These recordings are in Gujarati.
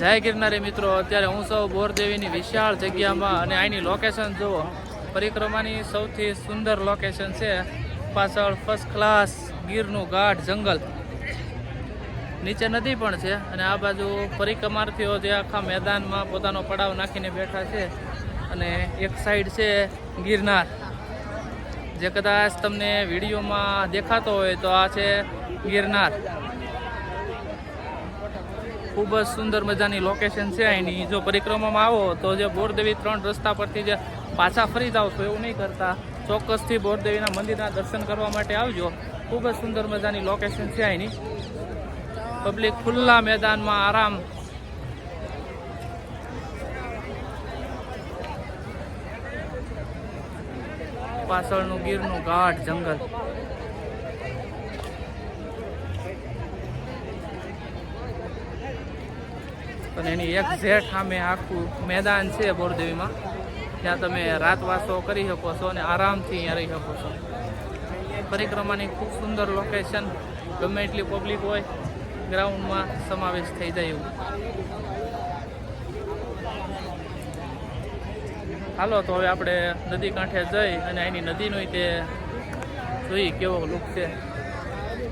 જય ગિરનારી મિત્રો, અત્યારે હું સૌ બોરદેવીની વિશાળ જગ્યામાં અને અહીંની લોકેશન જુઓ. પરિક્રમાની સૌથી સુંદર લોકેશન છે પાછળ ફર્સ્ટ ક્લાસ ગીરનું ગાઢ જંગલ. નીચે નદી પણ છે અને આ બાજુ પરિક્રમાર્થીઓ જે આખા મેદાનમાં પોતાનો પડાવ નાખીને બેઠા છે અને એક સાઈડ છે ગિરનાર. જે કદાચ તમને વિડીયોમાં દેખાતો હોય તો આ છે ગિરનાર. ખૂબ જ સુંદર મજાની લોકેશન છે અહીંની જો પરિક્રમામાં આવો તો જે બોરદેવી ત્રણ રસ્તા પરથી જે પાછા ફરી જાઓ છો એવું નહીં કરતા. ચોક્કસથી બોરદેવીના મંદિરના દર્શન કરવા માટે આવજો. ખૂબ જ સુંદર મજાની લોકેશન છે અહીંની પબ્લિક ખુલ્લા મેદાનમાં આરામ. પાછળનું ગીરનું ગાઢ જંગલ. અને એની એક સામે આખું મેદાન છે બોરદેવીમાં. ત્યાં તમે રાતવાસો કરી શકો છો અને આરામથી અહીંયા રહી શકો છો. પરિક્રમાની ખૂબ સુંદર લોકેશન ગમે એટલી પબ્લિક હોય ગ્રાઉન્ડમાં સમાવેશ થઈ જાય એવું. હાલો, તો હવે આપણે નદી કાંઠે જઈ અને એની નદીનું તે જોઈ કેવો લુક છે.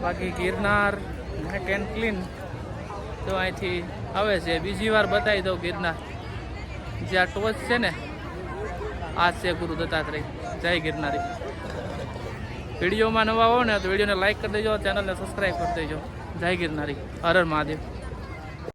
બાકી ગિરનાર નેટ એન્ડ ક્લીન તો અહીંથી આવે છે, બીજી વાર બતાવી દઉં ગિરનાર. જે આ ટોચ છે ને, આ છે ગુરુ દત્તાત્રેય. જય ગિરનારી. વિડીયોમાં નવા હો ને તો વિડીયોને લાઇક કરી દેજો, ચેનલને સબસ્ક્રાઈબ કરી દેજો. જય ગિરનારી. હર હર મહાદેવ.